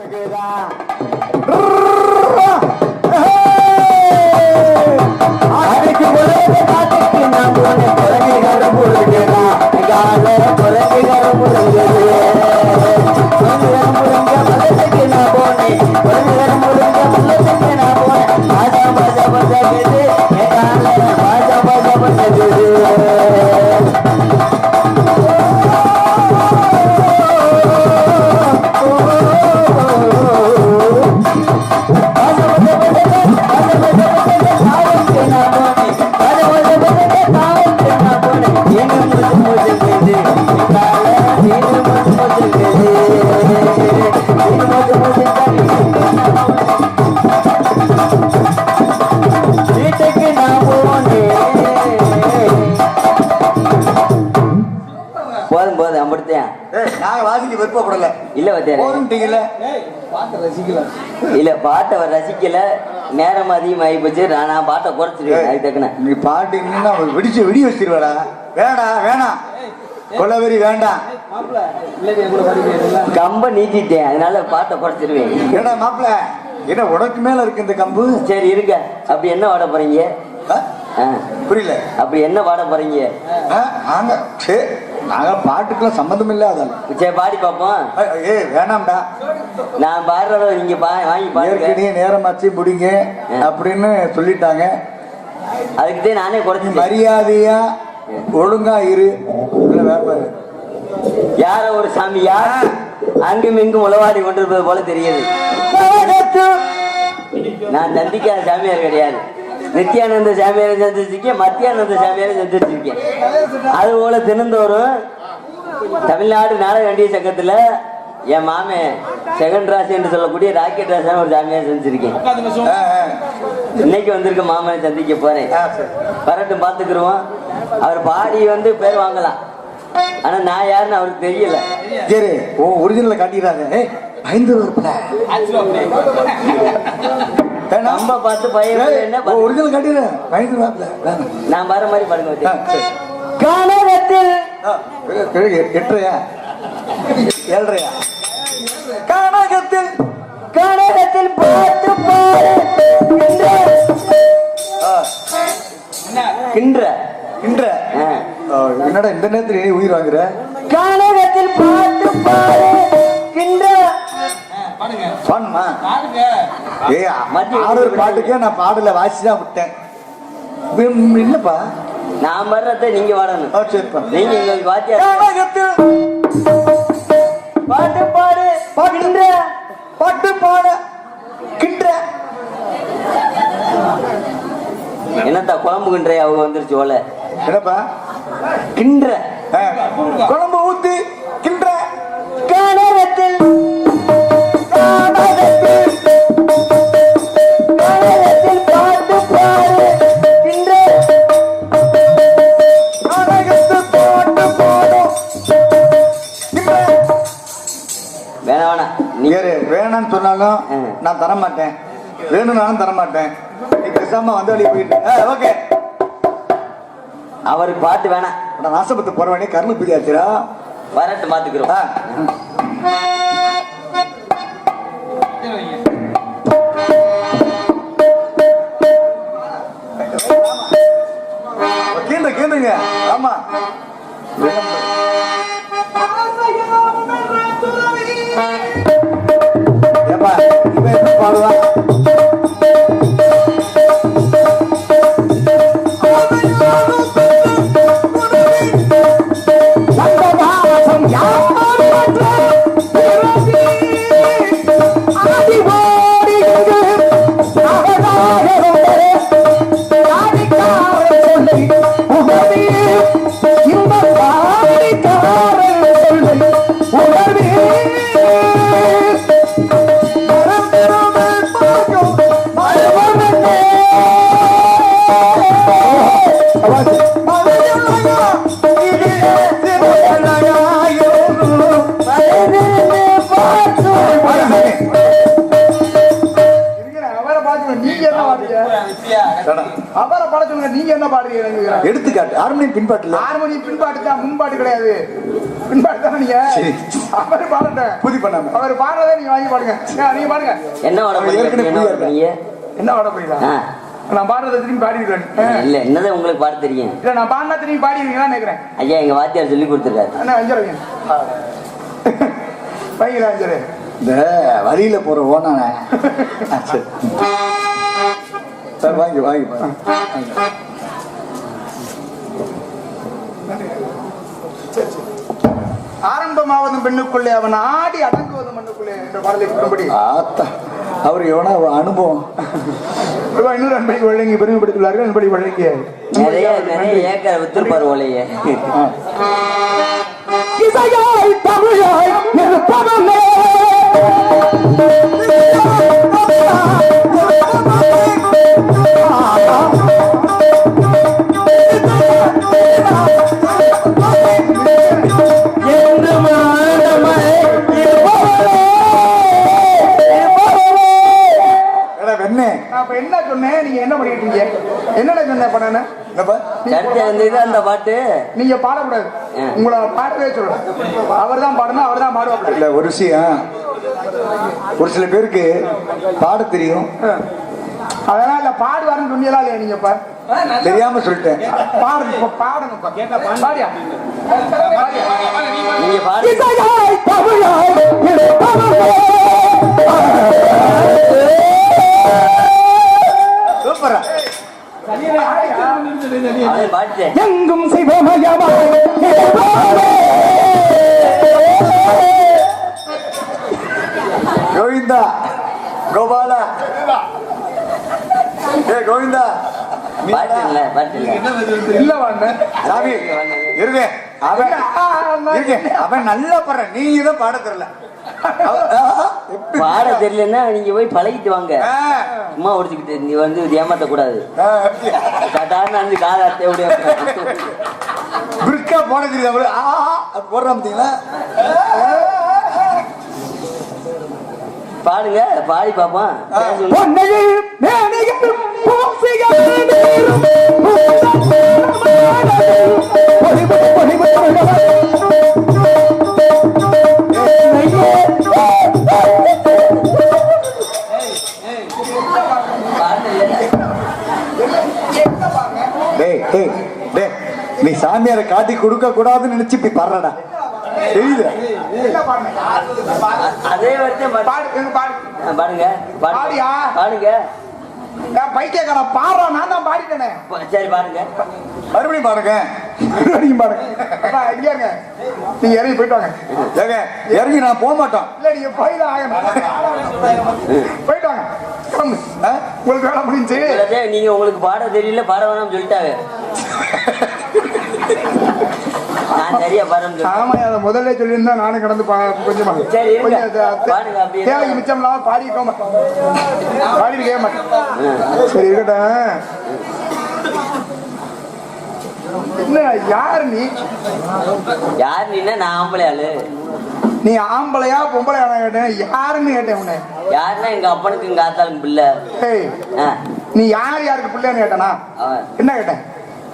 கேக்குதா இல்ல பாட்டை அவர் ரசிக்கல. நேரம் அதிகமாகி போச்சு நான் நான் பாட்டை குறைச்சிருவேன். அதுக்கு தக்கன. நீ பாட்டீங்கன்னா வெடிச்சு வெடி வச்சிருவாடா வேணாம் வேணாம் கொலவெறி வேண்டாம். கம்ப நீட்டிட்டேன். அதனால பாட்டை குறைச்சிருவேன். ஏடா மாப்பிள? என்ன உனக்கு மேல இருக்கு இந்த கம்பு? சரி இருங்க. அப்படி என்ன பாட போறீங்க? புரியல. அப்படி என்ன பாட போறீங்க? ஆ, நாங்க சே நாங்க பாட்டுக்கெல்லாம் சம்மந்தம் இல்லாதால சரி பாடி பார்ப்போம் ஏ வேணாம்டா. நான் பாடுறத நீங்க பா வாங்கி பாருங்க. நேரமாச்சு முடிங்க அப்படின்னு சொல்லிட்டாங்க. அதுக்கு தான் நானே குறைச்சிட்டேன். மரியாதையா ஒழுங்கா இரு. யார ஒரு சாமி யார்? அங்கும் இங்கும் உளவாடி கொண்டிருப்பது போல தெரியுது. நான் சந்திக்காத சாமியார் கிடையாது. நித்யானந்த சாமியாரை சந்திச்சிருக்கேன் மத்தியானந்த சாமியாரை சந்திச்சிருக்கேன். அது போல தினந்தோறும் தமிழ்நாடு நாடக வேண்டிய சங்கத்துல என் மாமே செகண்ட் ராசி என்று சொல்லக்கூடிய ராக்கெட் ராசன் ஒரு சாமியார் சந்திச்சிருக்கேன். இன்னைக்கு வந்திருக்க மாமனை சந்திக்க போறேன். வரட்டும் பார்த்துக்கிருவோம். அவர் பாடி வந்து பேர் வாங்கலாம். ஆனா நான் யாருன்னு அவருக்கு தெரியல. சரி ஓ ஒரிஜினல் காட்டிடுறாங்க. ஏய் நம்ம பார்த்து பையன் ஒரிஜினல் பயந்து நான் வர மாதிரி பாருங்க. கனகத்தில் கனகத்தில் கனகத்தில் பாரு. கின்ற. கின்ற. என்னடா இந்த நேரத்துல உயிர் வாங்குற? கனகத்தில் பார்த்து பாரு. கின்ற. பாடுமா ஏய் ஆடுற பாட்டுக்கே நான் பாடல வாசி தான் விட்டேன். இல்லப்பா. நான் வர்றதை நீங்க வாடணும் சரிப்பா. நீங்க கனகத்தில் பாட்டு பாடு. கின்ற பாட்டு பாட கின்ற. என்னத்தா குழம்பு கின்ற அவங்க வந்துருச்சு ஓல என்னப்பா? கின்ற. ஆ, குழம்பு ஊத்தி வேணாம்னு சொன்னாலும். நான் தர மாட்டேன் வேணும்னாலும் தர மாட்டேன் நீ பேசாம வந்து வழி போயிட்டு ஓகே. அவருக்கு பாட்டு வேணாம். நான் நாசப்பத்து போற வேண்டிய கர்ம பிரியாச்சிரா வரட்டு பாத்துக்கிறோம் கேண்டு கேண்டுங்க ஆமா. ஏப்பா இவன் எப்படி பாடுவா சந்ததாசம் எடுத்துக்காட்டு ஹார்மோனியம் பின்பாட்டு தான் முன்பாட்டு கிடையாது. பின்பாடு தானே நீங்க. அவர் பாடட்டேன் புதி பண்ணாம. அவர் பாடுறதே நீங்க வாங்கி பாடுங்க. ஏன், நீங்க பாடுங்க. என்ன ஓட போறீங்க என்ன பாட போறீங்களா ஆ. நான் பாடுறதை திரும்பி பாடிடுவேன் இல்ல என்னதான் உங்களுக்கு பாட தெரியும்? இல்ல நான் பாடினா திரும்பி பாடிடுவீங்களா நினைக்கிறேன் ஐயா எங்க வாத்தியார் சொல்லி கொடுத்துருக்காரு. என்ன அஞ்சரை வைங்க. வைங்களா இந்த வழியில போற ஓனானே. சரி. வாங்கி வாங்கி. வாங்கி. ஆரம்பமாவதும் பெண்ணுக்குள்ளே அவன் ஆடி அடங்குவதும் மண்ணுக்குள்ளே என்ற பாடலை கூறும்படி. ஆத்தா அவர் எவனா அனுபவம்? இன்னொரு அன்படி வழங்கி பெருமைப்படுத்தியுள்ளார்கள் அன்படி வழங்கிய நிறைய நிறைய ஏக்கர் வித்துருப்பாரு. இசையாய் தமிழாய் நிற்பவனே கருத்து வந்தது அந்த பாட்டு. நீங்க பாடக்கூடாது. உங்களை பாடவே சொல்றேன் அவர் தான் பாடணும் அவர் தான் பாடுவாங்க இல்ல ஒரு விஷயம். ஒரு சில பேருக்கு பாட தெரியும். அதனால இல்ல பாடுவாருன்னு சொன்னீங்களா இல்லையா நீங்க இப்ப? தெரியாம சொல்லிட்டேன். பாடுங்க இப்ப பாடுங்க இப்ப. பாடியா? நீங்க பாடு. இசையாய் தமிழாய் இருப்பவனே. சூப்பரா. எங்கும் சிவமயமாய் இருப்பவனே. கோவிந்தா கோபாலா. ஏ கோவிந்தா. பாட்டு இல்ல பாட்டு இல்ல. இல்ல வாங்க சாமி இருங்க அவன் அவன் நல்லா பாடுற நீ இதை பாட தெரியல? பாட தெரியலன்னா நீங்க போய் பழகிட்டு வாங்க. சும்மா ஒடிச்சுக்கிட்டு நீ வந்து ஏமாத்த கூடாது விட பிரிக்கா போட தெரியுது அவரு? போடுறான் பாடுங்க. பாடி பாப்போம். பொன்னையில் காட்டி கொடுக்க கூடாதுன்னு நினைச்சு இப்படி பாடுறடா. தெரியுது? அதே பாடுங்க. பாடுங்க. பைத்தியக்கார பாடுறோம் நான் தான் பாடிட்டேனே. சரி பாடுங்க. மறுபடியும் பாருங்க மறுபடியும் பாடுங்க. அப்பா இங்க இருங்க. நீங்க இறங்கி போயிட்டு வாங்க. ஏங்க இறங்கி நான் போக மாட்டோம். இல்ல நீங்க போய் தான் ஆகணும். போயிட்டு வாங்க? உங்களுக்கு வேலை முடிஞ்சு. நீங்க உங்களுக்கு பாட தெரியல பாட வேணாம்னு சொல்லிட்டாங்க. நான் சரியா பாடம் ஆமா அதை முதல்ல சொல்லியிருந்தா நானும் கடந்து பா- கொஞ்சமா. தேவைக்கு மிச்சம் இல்லாம பாடிக்க மாட்டேன். பாடிருக்கவே மாட்டேன். சரி இருக்கட்டும். யாரு நீ? யார் நான் ஆம்பளை ஆளு. நீ ஆம்பளையா பொம்பளையா கேட்டேன். யாருன்னு கேட்டேன் உன்னை. யாருன்னா எங்க அப்பனுக்கு எங்க ஆத்தாளுக்கு பிள்ளை. நீ யார் யாருக்கு பிள்ளைன்னு கேட்டனா. என்ன கேட்டேன்?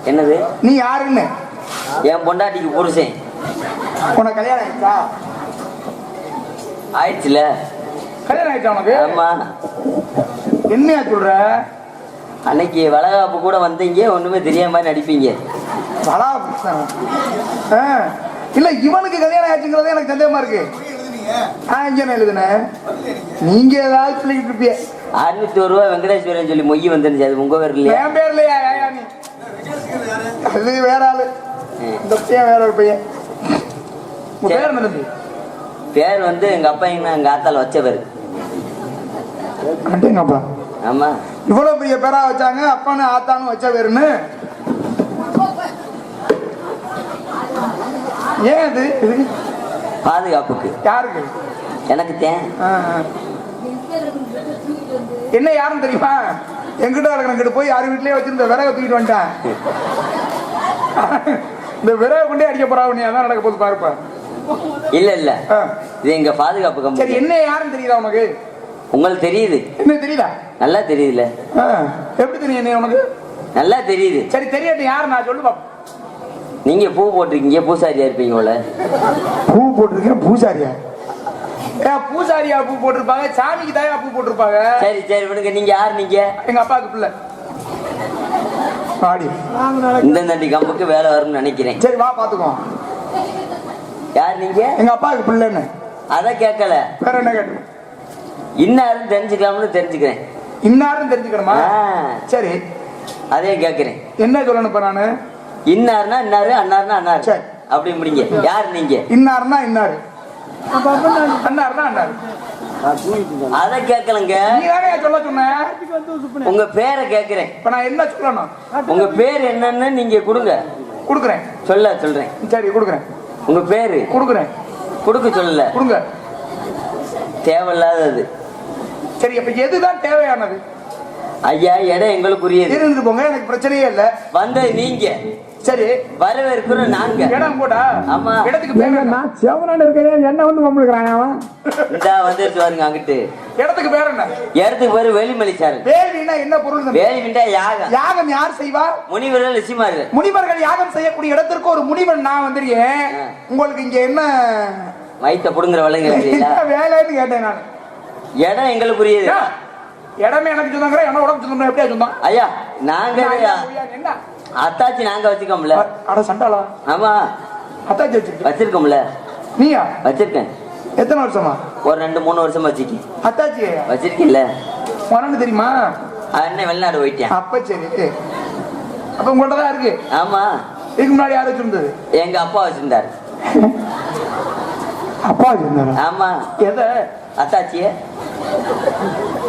என்னது? நீ யாருன்னு? என் பொண்டாட்டிக்கு புருஷன். உனக்கு கல்யாணம் ஆயிடுச்சா? ஆயிடுச்சுல. கல்யாணம் ஆயிடுச்சா உனக்கு? ஆமா. என்னையா சொல்ற? அன்னைக்கு வளகாப்பு கூட வந்தீங்க ஒண்ணுமே தெரியாம மாதிரி நடிப்பீங்க. இல்ல இவனுக்கு கல்யாணம் ஆச்சுங்கிறது எனக்கு சந்தேகமா இருக்கு. நீங்க ஏதாவது சொல்லிக்கிட்டு இருப்பிய. அறுநூத்தி ஒரு ரூபா வெங்கடேஸ்வரன் சொல்லி மொய் வந்துருந்துச்சு அது உங்க பேர் இல்லையா? என் நீ? அது வேற ஆளு. இந்த பையன் வேற ஒரு பையன். உங்க பேர் என்ன தம்பி? பேர் வந்து எங்க அப்பா எங்க எங்க ஆத்தால வச்ச பேர். ஆமா. இவ்வளவு பெரிய பேரா வச்சாங்க அப்பான்னு ஆத்தான்னு வச்ச பேருன்னு? ஏன் இது? இது பாதுகாப்புக்கு. யாருக்கு? எனக்கு தேன். என்ன யாருன்னு தெரியுமா? எங்கிட்ட இருக்கிற போய் யாரு வீட்லயே வச்சிருந்த விறகு தூக்கிட்டு வந்துட்டான். இந்த விறகு கொண்டே அடிக்க போறா நீ அதான் நடக்க போது பாருப்பா. இல்ல இல்ல. இது எங்க பாதுகாப்பு சரி கம்பெனி என்ன யாருன்னு தெரியுதா உனக்கு? உங்களுக்கு தெரியுது. என்ன தெரியுதா? நல்லா தெரியுதுல எப்படி தெரியும் என்ன உனக்கு? நல்லா தெரியுது. சரி தெரியட்டும் யாரு? நான் சொல்லு பாப்போம். நீங்க பூ போட்டிருக்கீங்க பூசாரியா இருப்பீங்க போல. பூ போட்டிருக்கேன் பூசாரியா? பூசாரியா பூ போட்டிருப்பாங்க சாமிக்கு தாயா பூ போட்டிருப்பாங்க. சரி சரி விடுங்க. நீங்க யார் நீங்க? எங்க அப்பாவுக்கு பிள்ளை. ஆடி இந்த தண்டி கம்புக்கு வேலை வரும்னு நினைக்கிறேன். சரி வா பாத்துக்கோ. யார் நீங்க? எங்க அப்பாவுக்கு பிள்ளைன்னு. அத கேட்கல. வேற என்ன கேட்டு இன்னாருன்னு தெரிஞ்சுக்கலாம்னு தெரிஞ்சுக்கிறேன். இன்னாருன்னு தெரிஞ்சுக்கணுமா? சரி. அதே கேட்கிறேன். என்ன சொல்லணும் இப்ப நானு? இன்னாருன்னா இன்னாரு அன்னாருன்னா அன்னாரு. சரி. அப்படி முடிங்க. யார் நீங்க? இன்னாருன்னா இன்னாரு. அண்ணாருன்னா அண்ணாரு அத கேட்கலங்க. உங்க பேரை கேட்கிறேன். இப்ப நான் என்ன சொல்லணும்? உங்க பேர் என்னன்னு நீங்க கொடுங்க. கொடுக்குறேன். சொல்ல சொல்றேன். சரி கொடுக்குறேன். உங்க பேரு? கொடுக்குறேன். கொடுக்க சொல்லல. கொடுங்க. தேவையில்லாதது. சரி அப்ப எதுதான் தேவையானது? ஐயா இடம் எங்களுக்குரியது. இருந்துட்டு போங்க எனக்கு பிரச்சனையே இல்ல. வந்தது நீங்க. சரி வரவேற்கிறோம் நாங்க இடம் போட்டா ஆமா. இடத்துக்கு பேர் என்ன? செவனான இருக்கேன் என்ன வந்து மம்பளுக்குறான் அவன்? இந்த வந்துட்டு பாருங்க அங்கிட்டு. இடத்துக்கு பேர் என்ன? இடத்துக்கு பேரு வேலிமலிச்சாரு வேலின்னா என்ன பொருள் தம்பி? வேலி விண்டா யாகம். யாகம் யார் செய்வா? முனிவர்கள் ரிஷிமார்கள். முனிவர்கள் யாகம் செய்யக்கூடிய இடத்திற்கு ஒரு முனிவன் நான் வந்திருக்கேன். உங்களுக்கு இங்க என்ன? வயித்த புடுங்குற என்ன வேலைன்னு கேட்டேன் நான். இடம் எங்களுக்குரியது. ஏன்? இடமே எனக்கு சொன்னாங்க என்ன உடம்பு சொன்னா எப்படியா சொன்னான்? ஐயா நாங்க என்ன? அத்தாச்சி நாங்க வச்சுக்கோம்ல. அட சண்டாளா? ஆமா. அத்தாச்சி வச்சிருக்க வச்சிருக்கோம்ல. நீயா? வச்சிருக்கேன். எத்தனை வருஷமா? ஒரு ரெண்டு மூணு வருஷம் வச்சுக்கி அத்தாச்சி வச்சிருக்கீல்ல உனக்கு தெரியுமா? அண்ணன் வெளிநாடு போயிட்டேன். அப்ப சரி. அப்ப உங்கள்ட்ட தான் இருக்கு. ஆமா. இதுக்கு முன்னாடி யாரும் வச்சிருந்தது? எங்க அப்பா வச்சிருந்தாரு. அப்பா வச்சிருந்தாரா? ஆமா. எதை? அத்தாச்சிய.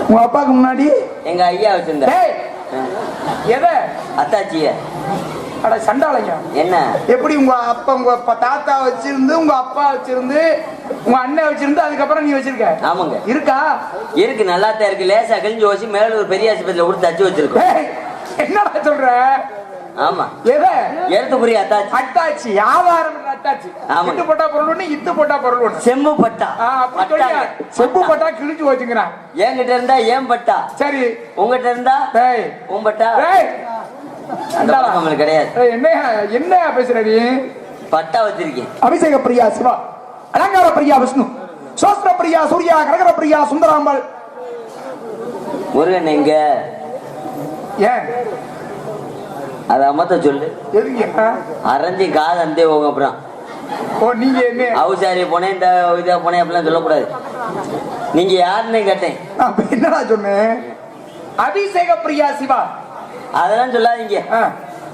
உங்க அப்பாவுக்கு முன்னாடி? எங்க ஐயா வச்சிருந்தாரு. எதை? அத்தாச்சிய. அட சண்டாளைங்க. என்ன? எப்படி உங்க அப்பா உங்க தாத்தா வச்சிருந்து உங்க அப்பா வச்சிருந்து உங்க அண்ணன் வச்சிருந்து அதுக்கப்புறம் நீ வச்சிருக்க? ஆமாங்க. இருக்கா? இருக்கு நல்லா தான் இருக்கு. லேசா கிழிஞ்சு வச்சு மேல ஒரு பெரிய ஆஸ்பத்திரியில கொடுத்து தச்சு வச்சிருக்கோம். என்னடா சொல்ற? ஆமா. எதை? எழுத்துக்குரிய அத்தாச்சி. அட்டாச்சி வியாபாரம் ஆமாங்க. இட்டு போட்டா பொருள் ஒண்ணு இத்து போட்டா பொருள் ஒண்ணு. செம்பு பட்டா. செப்பு போட்டா. கிழிச்சு வச்சுக்கிறான் என்கிட்ட இருந்தா ஏன் பட்டா? சரி. உங்ககிட்ட இருந்தா? உன் பட்டா? கிடையாது. ஏய், என்னையா என்னையா பேசுற நீ? பட்டா வச்சிருக்கேன். அபிஷேக பிரியா சிவா அலங்கார பிரியா விஷ்ணு சோஸ்திர பிரியா சூர்யா கனகர பிரியா சுந்தராம்பல். முருகன் எங்க? ஏன்? அத அம்மத்த சொல்லு. அரைஞ்சி காது அந்தே போங்க அப்புறம். ஓ நீங்க என்ன? அவுசாரி போனேன் இந்த இதா போனேன் அப்படிலாம் சொல்லக்கூடாது. நீங்க யாருன்னு கேட்டேன். என்னடா சொன்னேன்? அபிஷேக பிரியா சிவா. அதெல்லாம் சொல்லாதீங்க.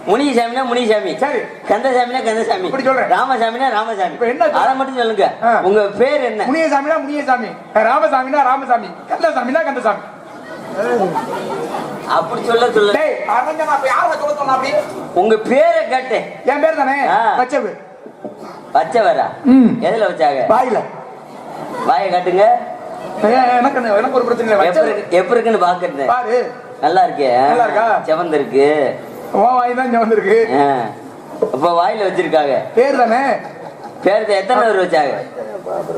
முனிசாமினா முனிசாமி சரி. கந்தசாமினா கந்தசாமி. இப்படி சொல்றேன். ராமசாமினா ராமசாமி. இப்ப என்ன? அதை மட்டும் சொல்லுங்க. உங்க பேர் என்ன? முனியசாமினா முனியசாமி ராமசாமினா ராமசாமி. கந்தசாமினா கந்தசாமி. அப்படி சொல்ல சொல்ல. உங்க பேரை கேட்டேன். என் பேர் தானே? ஆ. வச்சவு வச்ச வரா ம். எதுல வச்சாங்க? பாயில வாயை காட்டுங்க. எனக்கு எனக்கு ஒரு பிரச்சனை எப்படி இருக்குன்னு பாக்குறது? பாரு. நல்லா இருக்கே நல்லா இருக்கா? செவந்து இருக்கு உன் வாய் தான் இங்க வந்திருக்கு ஆ. அப்ப வாயில வச்சிருக்காங்க. பேர் தானே பேருக்கு எத்தனை பேர் வச்சாங்க?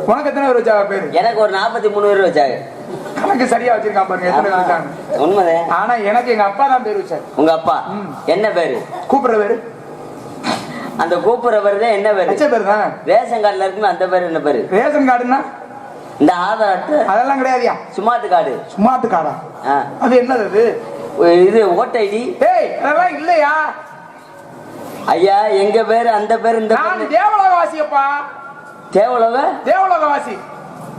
உனக்கு எத்தனை பேர் வச்சாங்க பேரு? எனக்கு ஒரு நாற்பத்தி மூணு பேர் வச்சாங்க. கணக்கு சரியா வச்சிருக்கான் பாருங்க எத்தனை பேர் வச்சாங்க? உண்மைதான் ஆனா எனக்கு எங்க அப்பா தான் பேர் வச்சாரு. உங்க அப்பா. என்ன பேரு? கூப்பிடுற பேரு? அந்த கூப்பிடுற பேரு தான் என்ன பேரு? பேர் தான் ரேஷன் கார்டுல இருக்குமே அந்த பேரு என்ன பேரு? ரேஷன் கார்டுன்னா? இந்த ஆதார் அட்டை அதெல்லாம் கிடையாதுயா? சுமார்ட் கார்டு சுமார்ட் கார்டா. அது என்னது அது இது ஓட்ட ஐடி. டேய் அதெல்லாம் இல்லையா? ஐயா எங்க பேரு அந்த பேரு இந்த நான் தேவலோகவாசியப்பா. தேவலோக? தேவலோகவாசி.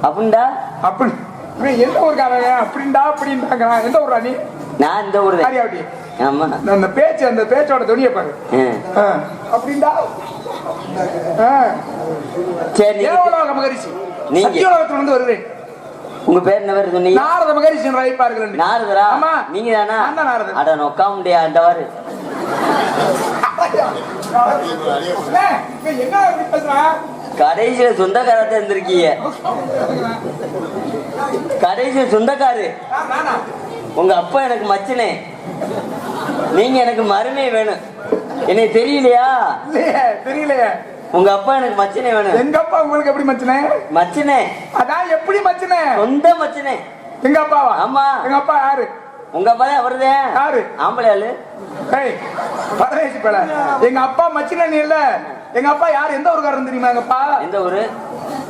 அப்படின்டா அப்படி எந்த ஊருக்காரங்க அப்படின்டா அப்படின்றாங்க. எந்த ஊரா நீ? நான் இந்த ஊரு காரியாவட்டி ஆமா. அந்த பேச்சு அந்த பேச்சோட துணியை பாரு. அப்படின்டா சரி தேவலோக மகரிஷி. சத்தியோலகத்துல இருந்து வருகிறேன் உங்க பேர் என்ன பேரு சொன்னீங்க நாரத மகரிஷி என்று அழைப்பார்கள் என்று. நாரதரா? ஆமா. நீங்க தானா தான் நாரதர். அட நொக்கா முடியா அந்த வாரு. அண்ணே, என்ன கடைசியில சொந்தக்காரத்தை இருந்திருக்கீங்க. கடைசியில சொந்தக்காரு? உங்க அப்பா எனக்கு மச்சனே. நீங்க எனக்கு மருமை வேணும். எனக்கு தெரியலையா? தெரியலையே. உங்க அப்பா எனக்கு மச்சனே வேணும். எங்க அப்பா உங்களுக்கு எப்படி மச்சனே? மச்சனே. அதான் எப்படி மச்சனே? சொந்த மச்சனே. எங்க அப்பாவா? ஆமா. எங்க அப்பா யாரு? உங்க அப்பா தான் அவருதான் யாரு? ஆம்பளை ஆளு. ஏய் பரதேசி பேல. எங்க அப்பா மச்சின நீ இல்ல. எங்க அப்பா யார்? எந்த ஊருக்காரன் தெரியுமா எங்க அப்பா? எந்த ஊரு?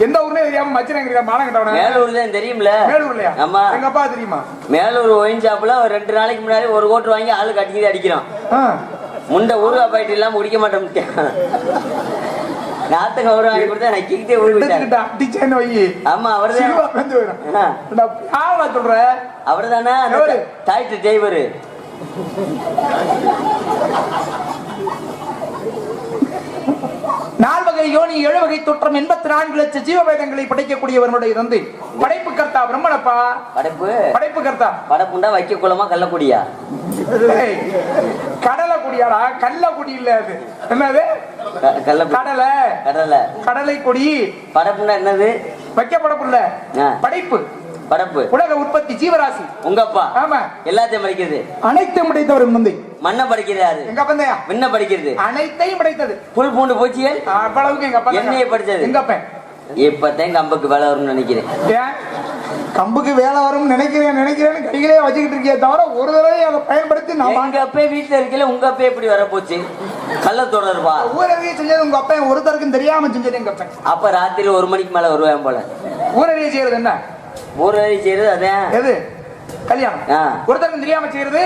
எந்த ஊர்னே தெரியாம மச்சின மானம் கட்டவன? மேலூர் தான் தெரியும்ல. மேலூர்லயா? ஆமா. எங்க அப்பா தெரியுமா? மேலூர் ஒயின் ஷாப்ல ஒரு ரெண்டு நாளைக்கு முன்னாடி ஒரு கோட்டு வாங்கி ஆளு கட்டிக்கிட்டு அடிக்கிறோம். முண்டை ஊருகா பாயிட்டு இல்லாம குடிக்க மாட்டோம் நாத்துக்கு அவரு வாங்கி கொடுத்தா அடிச்சேன்னு வை. ஆமா வந்து யாரா சொல்ற? அவர் தானே? டாய்ட்டு டிரைவரு யோனி ஏழு வகை தோற்றம் எண்பத்தி நான்கு லட்சம் ஜீவவேதங்களை படைக்கக்கூடியவனுடைய தந்தை. படைப்பு கர்த்தா பிரம்மனப்பா? படைப்பு? படைப்பு கர்த்தா படைப்புண்டா வைக்க குளமா கள்ளக்குடியா? கடலை குடியாடா கல்ல குடி இல்ல அது. என்னது? கடலை கடலை. கடலை. கொடி படைப்புண்டா என்னது? வைக்கப்படப்பு இல்ல ஆ. படைப்பு. படைப்பு. உலக உற்பத்தி ஜீவராசி. உங்க அப்பா ஆமா. எல்லாத்தையும் படிக்கிறது. அனைத்தையும் படைத்தவர் முந்தை. மண்ணை படிக்கிறது யாரு? எங்க அப்பந்தையா விண்ண படிக்கிறது. அனைத்தையும் படைத்தது. புல் பூண்டு பூச்சியல் அவ்வளவுக்கு எங்க அப்பா என்னைய படிச்சது? எங்க அப்பன்? இப்பதான் கம்புக்கு வேலை வரும்னு நினைக்கிறேன். கம்புக்கு வேலை வரும் நினைக்கிறேன் நினைக்கிறேன்னு கையிலே வச்சுக்கிட்டு இருக்கே தவிர ஒரு தடவை அதை பயன்படுத்தி நான் எங்க அப்பே வீட்டுல இருக்கல உங்க அப்பே எப்படி வரப்போச்சு? கள்ள தொடர்பா ஊரறிய செஞ்சது உங்க அப்பன் ஒருத்தருக்கும் தெரியாம செஞ்சது எங்க அப்பன் அப்ப ராத்திரி ஒரு மணிக்கு மேல வருவேன் போல. ஊரறிய செய்யறது என்ன? ஒரு வேலை செய்யறது அதான். எது? கல்யாணம். ஒருத்தருக்கும் தெரியாம செய்யறது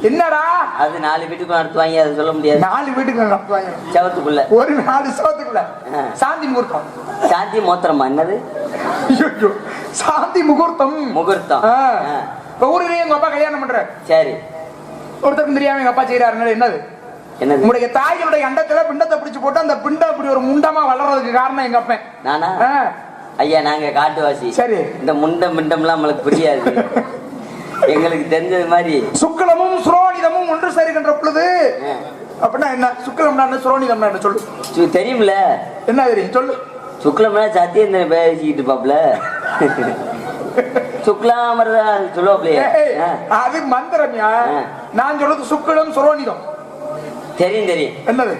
என்னடா? அது நாலு வீட்டுக்கும் நடத்துவாங்க அதை சொல்ல முடியாது. நாலு வீட்டுக்கு நடத்துவாங்க செவத்துக்குள்ள. ஒரு நாலு சோத்துக்குள்ள ஆ. சாந்தி முகூர்த்தம். சாந்தி மோத்திரமா? என்னது? சாந்தி முகூர்த்தம். முகூர்த்தம். இப்ப ஊரிலேயே எங்க அப்பா கல்யாணம் பண்ற? சரி. ஒருத்தருக்கும் தெரியாம எங்க அப்பா செய்யறாரு என்னது? உங்களுடைய தாயினுடைய அண்டத்துல பிண்டத்தை பிடிச்சு போட்டு அந்த பிண்டம் இப்படி ஒரு முண்டமா வளர்றதுக்கு காரணம் எங்க அப்பன். நானா? ஐயா நாங்க காட்டுவாசி. சரி. இந்த முண்டம் மிண்டம்லாம் நம்மளுக்கு புரியாது. எங்களுக்கு தெரிஞ்சது மாதிரி. சுக்லமும் சுரோனிதமும் ஒன்று சேருகின்ற பொழுது. அப்படின்னா என்ன? சுக்லம்னா என்ன? சுரோனிதம்னா என்ன? சொல்லு. தெரியும்ல. என்ன தெரியும் சொல்லு. சுக்லம்னா சத்தியந்திரன் பேசிக்கிட்டு பாப்ல சுக்லாமரதா சொல்லுவாப்லையே. அது மந்திரம்யா. நான் சொல்றது சுக்லம் சுரோனிதம். தெரியும் தெரியும். என்னது?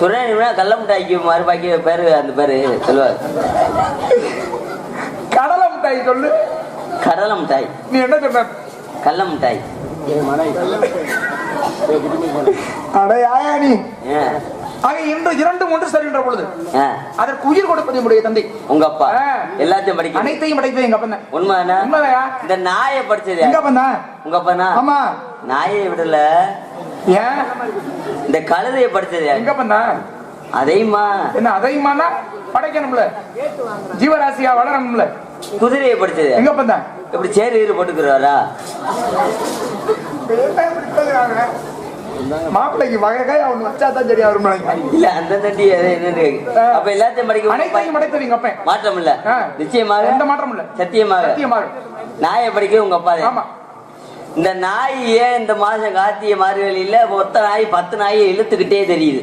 சுரேனா கள்ள மிட்டாய்க்கு மறுபாக்கி பேரு அந்த பேரு சொல்லுவாரு. கடலை மிட்டாய் சொல்லு. கடலை மிட்டாய். நீ என்ன சொன்ன கள்ள மிட்டாய். இன்று இரண்டும் ஒன்று சேருகின்ற பொழுது. அதற்கு உயிர் கொடுப்பது நம்முடைய தந்தை. உங்க அப்பா. எல்லாத்தையும் படிக்க அனைத்தையும் படைத்தது எங்க அப்பன். தான்? உண்மைதானே உண்மையா இந்த நாயை படிச்சது எங்க தான் உங்க அப்பனா? ஆமா. நாயை விடல. ஏன் இந்த கழுதையை படிச்சது? எங்க அப்பன்? தான் அதையுமா? என்ன அதையுமானா? படைக்கணும்ல. ஜீவராசியா வளரணும்ல. குதிரையை படிச்சது? எங்க தான் இப்படி சேரு ஈரு போட்டுக்கிறாரா மாப்பிள்ளைக்கு வகையா ஒண்ணு வச்சா தான் சரியா வரும். இல்ல அந்த தண்டி என்னன்னு அப்ப எல்லாத்தையும் படிக்க அனைத்தையும் படைத்தது எங்க அப்பன். மாற்றம் இல்ல. நிச்சயமாக எந்த மாற்றமும் இல்ல. சத்தியமாக. சத்தியமாக. நாயை படிக்க உங்க அப்பா. ஆமா. இந்த நாய் ஏன் இந்த மாசம் கார்த்திகை மார்கழியில மொத்த நாய் பத்து நாயை இழுத்துக்கிட்டே தெரியுது.